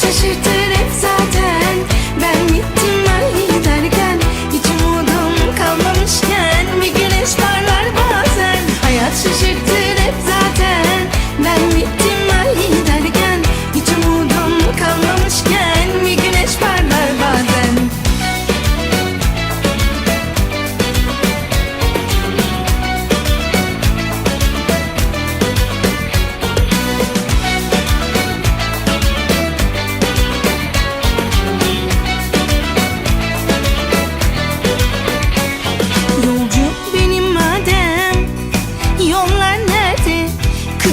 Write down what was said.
şaşırtır